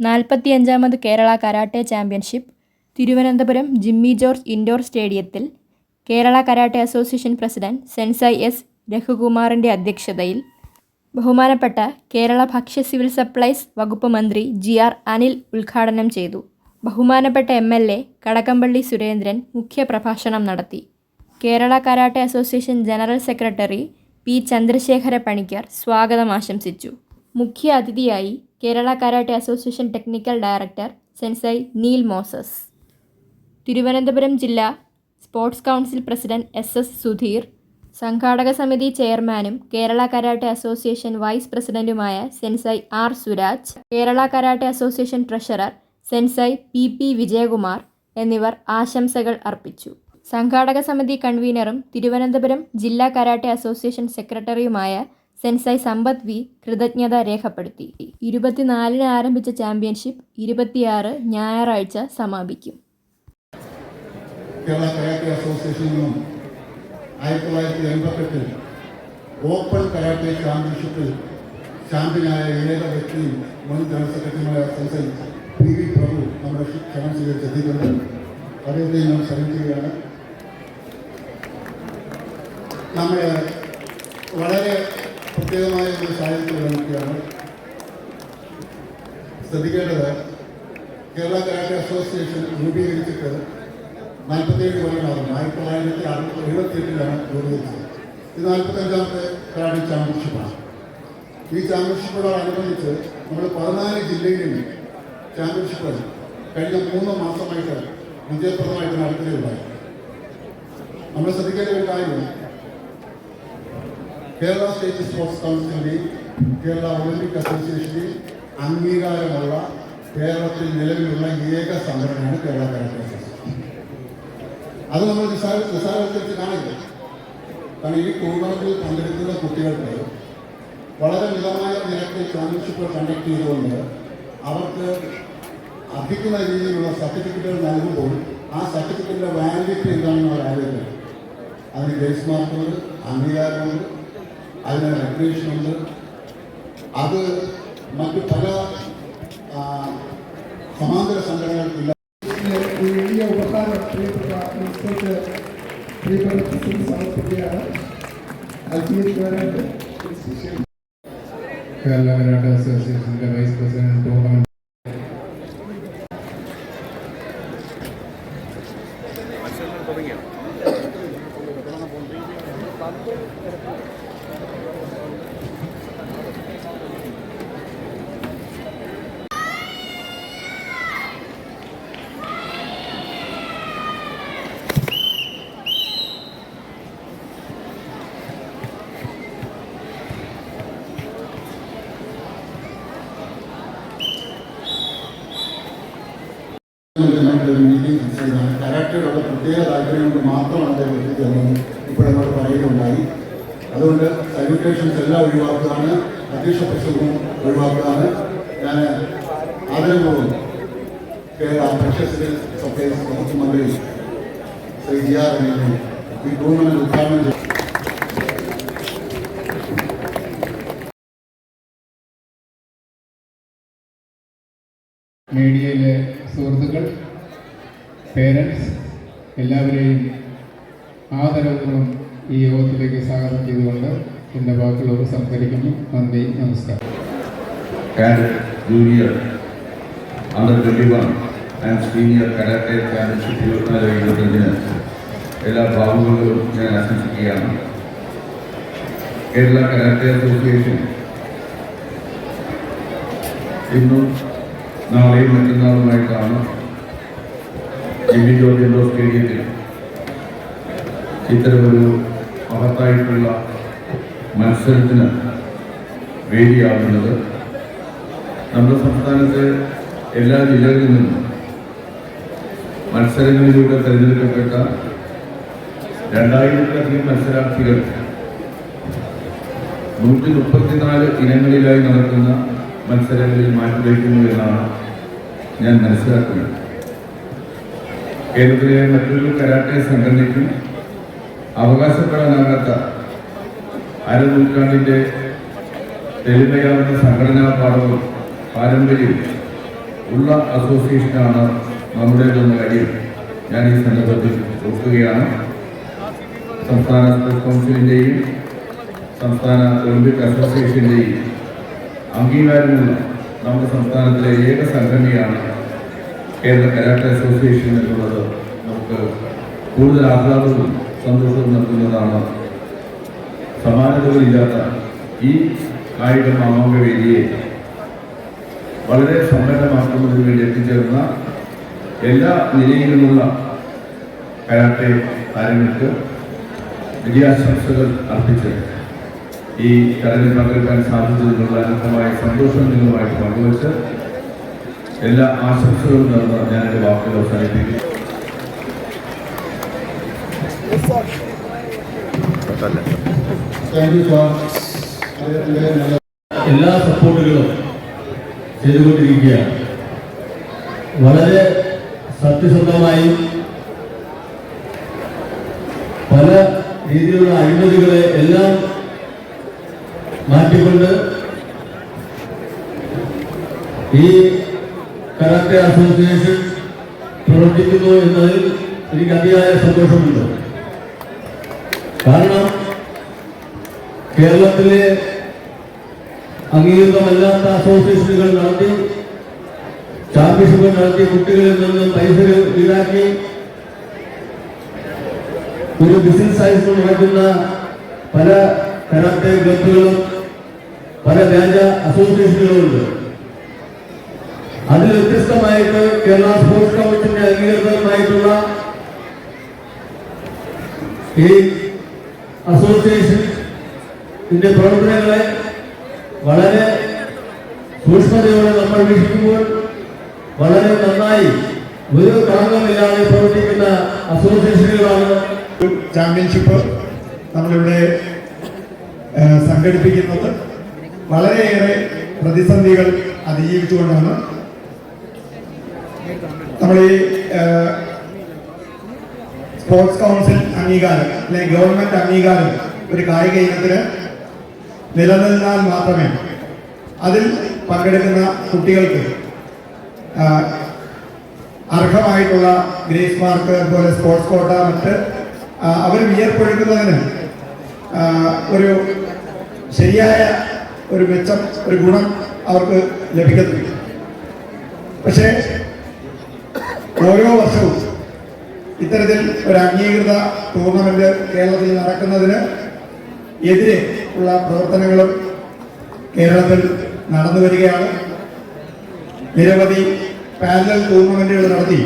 നാൽപ്പത്തിയഞ്ചാമത് Kerala karate championship. Thiruvananthapuram Jimmy George indoor സ്റ്റേഡിയത്തിൽ Kerala karate association president sensei S. രഘുകുമാറിന്റെ അധ്യക്ഷതയിൽ ബഹുമാനപ്പെട്ട കേരള ഭക്ഷ്യ civil supplies വകുപ്പ് മന്ത്രി ജി ആർ അനിൽ ഉദ്ഘാടനം ചെയ്തു. ബഹുമാനപ്പെട്ട M L A Kadakampally Surendran മുഖ്യപ്രഭാഷണം നടത്തി. Kerala karate association general secretary P Chandrasekhara Panicker സ്വാഗതം ആശംസിച്ചു. മുഖ്യ അതിഥിയായി Kerala karate association technical director sensei Neil Moses. Thiruvananthapuram ജില്ലാ sports council president S S Sudheer സംഘാടക സമിതി ചെയർമാനും കേരള കരാട്ടെ അസോസിയേഷൻ വൈസ് പ്രസിഡന്റുമായ sensei R Suraj Kerala karate association treasurer sensei P P Vijayakumar എന്നിവർ ആശംസകൾ അർപ്പിച്ചു. സംഘാടക സമിതി കൺവീനറും തിരുവനന്തപുരം ജില്ലാ കരാട്ടെ അസോസിയേഷൻ സെക്രട്ടറിയുമായ സെൻസൈ സമ്പത്ത് വി കൃതജ്ഞത രേഖപ്പെടുത്തി. ഇരുപത്തിനാലിന് ആരംഭിച്ച ചാമ്പ്യൻഷിപ്പ് ഇരുപത്തിയാറ് ഞായറാഴ്ച സമാപിക്കും. കേരള കരാട്ടെ അസോസിയേഷനിൽ നിന്നും ആയിരത്തി തൊള്ളായിരത്തി എൺപത്തെട്ടിൽ ഓപ്പൺ കരാട്ടെ ചാമ്പ്യൻഷിപ്പിൽ ചാമ്പ്യനായ ഏക വ്യക്തിയും മുൻ ജനറൽ സെക്രട്ടറിയുമായ സെൻസൈ പി വി പ്രഭു നമ്മുടെ ക്ഷണം സ്വീകരിച്ചെത്തിയിട്ടുണ്ട് അദ്ദേഹത്തെ ഞാൻ ശ്രമിക്കുകയാണ് നമ്മൾ വളരെ പ്രത്യേകമായ ഒരു സാഹചര്യത്തിൽ നിൽക്കുകയാണ് ശ്രദ്ധിക്കേണ്ടത് കേരള കരാട്ടെ അസോസിയേഷൻ രൂപീകരിച്ചിട്ട് നാൽപ്പത്തേഴ് കൊല്ലമാകുന്നു ആയിരത്തി തൊള്ളായിരത്തി അറുപത്തി എഴുപത്തിയെട്ടിലാണ് രൂപീകരിച്ചത്. ഇത് നാൽപ്പത്തഞ്ചാമത്തെ കരാട്ടെ ചാമ്പ്യൻഷിപ്പാണ്. ഈ ചാമ്പ്യൻഷിപ്പോടനുബന്ധിച്ച് നമ്മൾ പതിനാല് ജില്ലകളിൽ ചാമ്പ്യൻഷിപ്പ് കഴിഞ്ഞ മൂന്ന് മാസമായിട്ട് വിജയപ്രദമായിട്ട് നടത്തുകയുണ്ടായി നമ്മൾ ശ്രദ്ധിക്കേണ്ട ഒരു കാര്യം കേരള സ്റ്റേറ്റ് സ്പോർട്സ് കൗൺസിലിന്റെയും കേരള ഒളിമ്പിക് അസോസിയേഷന്റെയും അംഗീകാരമുള്ള കേരളത്തിൽ നിലവിലുള്ള ഏക സംഘടനയാണ് കേരള കരാട്ടെ അസോസിയേഷൻ. അത് നമ്മൾ നിസ്സാര നിസ്സാരവൽക്കരിച്ച് കാണില്ല. കാരണം ഈ ടൂർണമെന്റിൽ പങ്കെടുക്കുന്ന കുട്ടികൾക്ക് വളരെ മിതമായ നിരക്കിൽ ചാമ്പ്യൻഷിപ്പ് കണ്ടക്ട് ചെയ്തുകൊണ്ട് അവർക്ക് അർഹിക്കുന്ന രീതിയിലുള്ള സർട്ടിഫിക്കറ്റുകൾ നൽകുമ്പോൾ ആ സർട്ടിഫിക്കറ്റിന്റെ വാലിഡിറ്റി എന്താണെന്ന് അവർ ആലോചിക്കണം അതിന് ഗ്രേസ് മാർക്കുണ്ട് അംഗീകാരമുണ്ട് അതിന് ഉണ്ട് അത് മറ്റു പല ആ, സമാന്തര സംഘടനകൾക്കില്ല. ഈ വലിയ ഉപഹാരം പ്രിയപ്പെട്ട മിനിസ്റ്റർക്ക് പ്രിയപ്പെട്ട സമർപ്പിക്കുകയാണ്. അൽഫിയേറ്റ് കേരള കരാട്ട അസോസിയേഷന്റെ വൈസ് പ്രസിഡന്റ് ടൂർണമെന്റ് കരാട്ടയുടെ പ്രത്യേക താല്പര്യം കൊണ്ട് മാത്രമാണ് അദ്ദേഹം എത്തിച്ചതെന്ന് ഇപ്പോഴെന്നോട് പറയുകയുണ്ടായി അതുകൊണ്ട് സല്യൂട്ടേഷൻസ് എല്ലാം ഒഴിവാക്കുകയാണ്. അധ്യക്ഷ പ്രസംഗവും ഒഴിവാക്കുകയാണ്. ഞാൻ ആദരപൂർവം കേരള പ്രശസ്തി സപ്ലൈസ് വകുപ്പ് ശ്രീ ജി ആർ അനിലിനെ ഈ ടൂർണമെന്റ് ഉദ്ഘാടനം ചെയ്തു. മീഡിയയിലെ സുഹൃത്തുക്കൾ പേരൻസ് എല്ലാവരെയും ആദരവുകളും ഈ യോഗത്തിലേക്ക് സ്വാഗതം ചെയ്തുകൊണ്ട് എന്റെ വാക്കുകളോട് സംസാരിക്കുന്നു. നന്ദി നമസ്കാരം. Junior Junior Under 21 and senior karate championship ഇരുപത്തിനാല് ഇരുപത്തഞ്ചിന് എല്ലാ ഭാഗങ്ങളിലും ഞാൻ ആശംസിക്കുകയാണ്. കേരള കരാട്ടെ അസോസിയേഷൻ ഇന്നും നാളെയും മറ്റന്നാളുമായിട്ടാണ് ജിമ്മി ജോർജ് ഇൻഡോർ സ്റ്റേഡിയത്തിൽ ഇത്തരമൊരു മഹത്തായിട്ടുള്ള മത്സരത്തിന് വേദിയാകുന്നത് നമ്മുടെ സംസ്ഥാനത്തെ എല്ലാ ജില്ലകളിൽ നിന്നും മത്സരങ്ങളിലൂടെ തിരഞ്ഞെടുക്കപ്പെട്ട രണ്ടായിരത്തിലധികം മത്സരാർത്ഥികൾ നൂറ്റി മുപ്പത്തിനാല് ഇനങ്ങളിലായി നടക്കുന്ന മത്സരങ്ങളിൽ മാറ്റിവയ്ക്കുന്നു എന്നാണ് ഞാൻ മനസ്സിലാക്കുന്നത്. കേരളത്തിലെ മറ്റൊരു കരാട്ടെ സംഘടനയ്ക്കും അവകാശപ്പെടാനാകാത്ത അരനൂറ്റാണ്ടിന്റെ തെളിമയാവുന്ന സംഘടനാ പാഠവും പാരമ്പര്യവും ഉള്ള അസോസിയേഷനാണ് നമ്മുടേതെന്ന കാര്യം ഞാൻ ഈ സന്ദർഭത്തിൽ ഓർക്കുകയാണ്. സംസ്ഥാന സ്പോർട്സ് കൗൺസിലിന്റെയും സംസ്ഥാന ഒളിമ്പിക് അസോസിയേഷന്റെയും അംഗീകാരമുള്ള നമ്മുടെ സംസ്ഥാനത്തിലെ ഏക സംഘടനയാണ് കേരള കരാട്ടെ അസോസിയേഷൻ എന്നുള്ളത് നമുക്ക് കൂടുതൽ ആഹ്ലാദവും സന്തോഷവും നൽകുന്നതാണ്. സമാനതകളില്ലാത്ത ഈ കായിക മാമാങ്ക വേദിയെ വളരെ സമ്പന്നമാക്കുന്നതിന് വേണ്ടി എത്തിച്ചേർന്ന എല്ലാ നിലയിലുമുള്ള കരാട്ടെ താരങ്ങൾക്ക് വിജയാശംസകൾ അർപ്പിച്ച് ഈ ചടങ്ങിൽ പങ്കെടുക്കാൻ സാധിച്ചതിനുള്ള അനന്തമായ സന്തോഷം നിങ്ങളുമായിട്ട് പങ്കുവച്ച് എല്ലാ ആശംസകളും നേർന്ന് ഞാൻ എന്റെ വാക്കുകൾ നല്ല എല്ലാ സപ്പോർട്ടുകളും ചെയ്തുകൊണ്ടിരിക്കുകയാണ്. വളരെ സത്യസന്ധമായി പല രീതിയിലുള്ള അഴിമതികളെ എല്ലാം മാറ്റിക്കൊണ്ട് ഈ കരാട്ടെ അസോസിയേഷൻ പ്രവർത്തിക്കുന്നു എന്നതിൽ എനിക്ക് അതിയായ സന്തോഷമുണ്ട്. കാരണം കേരളത്തിലെ അംഗീകൃതമല്ലാത്ത അസോസിയേഷനുകൾ നടത്തി ചാമ്പ്യൻഷിപ്പ് നടത്തി കുട്ടികളിൽ നിന്ന് പൈസ ഈടാക്കി ഒരു ബിസിനസ്സായി നടക്കുന്ന പല കരാട്ടെ ക്ലബുകളും പല രാജ അസോസിയേഷനുകളുമുണ്ട് അതിൽ വ്യത്യസ്തമായിട്ട് കേരള സ്പോർട്സ് കൗൺസിലിന്റെ അംഗീകൃതമായിട്ടുള്ള ഈ അസോസിയേഷൻ ഇതിന്റെ പ്രവർത്തനങ്ങളെ വളരെ സൂക്ഷ്മതയോടെ നമ്മൾ വീക്ഷിക്കുമ്പോൾ വളരെ നന്നായി ഒരു കളങ്കമില്ലാതെ പ്രവർത്തിക്കുന്ന അസോസിയേഷനുകളാണ് ചാമ്പ്യൻഷിപ്പ് നമ്മളിവിടെ സംഘടിപ്പിക്കുന്നത്. വളരെയേറെ പ്രതിസന്ധികൾ അതിജീവിച്ചുകൊണ്ടാണ് നമ്മൾ ഈ സ്പോർട്സ് കൗൺസിൽ അംഗീകാരം അല്ലെങ്കിൽ ഗവൺമെന്റ് അംഗീകാരം ഒരു കായിക ഇനത്തിന് നിലനിന്നാൽ മാത്രമേ അതിൽ പങ്കെടുക്കുന്ന കുട്ടികൾക്ക് അർഹമായിട്ടുള്ള ഗ്രേസ് മാർക്ക് അതുപോലെ സ്പോർട്സ് കോട്ട മറ്റ് അവർ വിയർപ്പൊഴുക്കുന്നതിന് ഒരു ശരിയായ ഒരു മെച്ചം ഒരു ഗുണം അവർക്ക് ലഭിക്കത്തില്ല. പക്ഷേ ഓരോ വർഷവും ഇത്തരത്തിൽ ഒരു അംഗീകൃത ടൂർണമെന്റ് കേരളത്തിൽ നടക്കുന്നതിന് എതിരെ ഉള്ള പ്രവർത്തനങ്ങളും കേരളത്തിൽ നടന്നു വരികയാണ്. നിരവധി പാനൽ ടൂർണമെന്റുകൾ നടത്തി.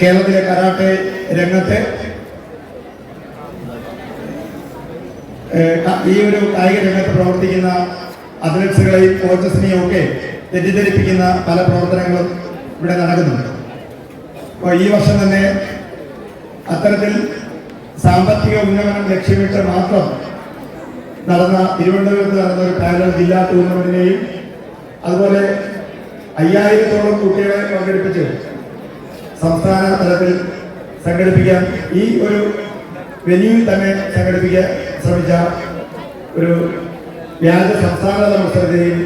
കേരളത്തിലെ കരാട്ടെ രംഗത്തെ ഈ ഒരു കായിക രംഗത്ത് പ്രവർത്തിക്കുന്ന അത്ലറ്റ്സുകളെയും കോച്ചസിനെയും ഒക്കെ തെറ്റിദ്ധരിപ്പിക്കുന്ന പല പ്രവർത്തനങ്ങളും ഇവിടെ നടക്കുന്നുണ്ട്. അപ്പോൾ ഈ വർഷം തന്നെ അത്തരത്തിൽ സാമ്പത്തിക ഉന്നമനം ലക്ഷ്യമിട്ട് മാത്രം നടന്ന തിരുവനന്തപുരത്ത് നടന്ന ഒരു പാരൽ ജില്ലാ ടൂർണമെന്റിനെയും അതുപോലെ അയ്യായിരത്തോളം കുട്ടികളെ പങ്കെടുപ്പിച്ച് സംസ്ഥാന തലത്തിൽ സംഘടിപ്പിക്കാൻ ഈ ഒരു വെന്യൂവിൽ തന്നെ സംഘടിപ്പിക്കാൻ ശ്രമിച്ച ഒരു വ്യാജ സംസ്ഥാനതല മത്സരത്തെയും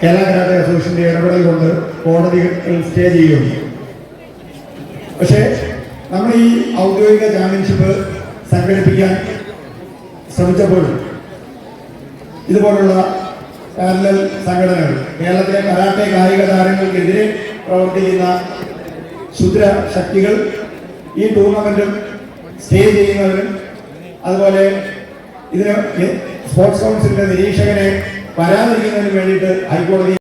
കേരള കരാട്ടെ അസോസിയേഷന്റെ ഇടപെടൽ കൊണ്ട് കോടതികൾ സ്റ്റേ ചെയ്യുകയുണ്ട് പക്ഷേ നമ്മൾ ഈ ഔദ്യോഗിക ചാമ്പ്യൻഷിപ്പ് സംഘടിപ്പിക്കാൻ ശ്രമിച്ചപ്പോൾ ഇതുപോലുള്ള പാരലൽ സംഘടനകൾ കേരളത്തിലെ കരാട്ടെ കായിക താരങ്ങൾക്കെതിരെ പ്രവർത്തിക്കുന്ന ക്ഷുദ്ര ശക്തികൾ ഈ ടൂർണമെന്റും സ്റ്റേ ചെയ്യുന്നതിനും അതുപോലെ ഇതിന് സ്പോർട്സ് കൗൺസിലിന്റെ നിരീക്ഷകനെ വരാതിരിക്കുന്നതിന് വേണ്ടിയിട്ട് ഹൈക്കോടതി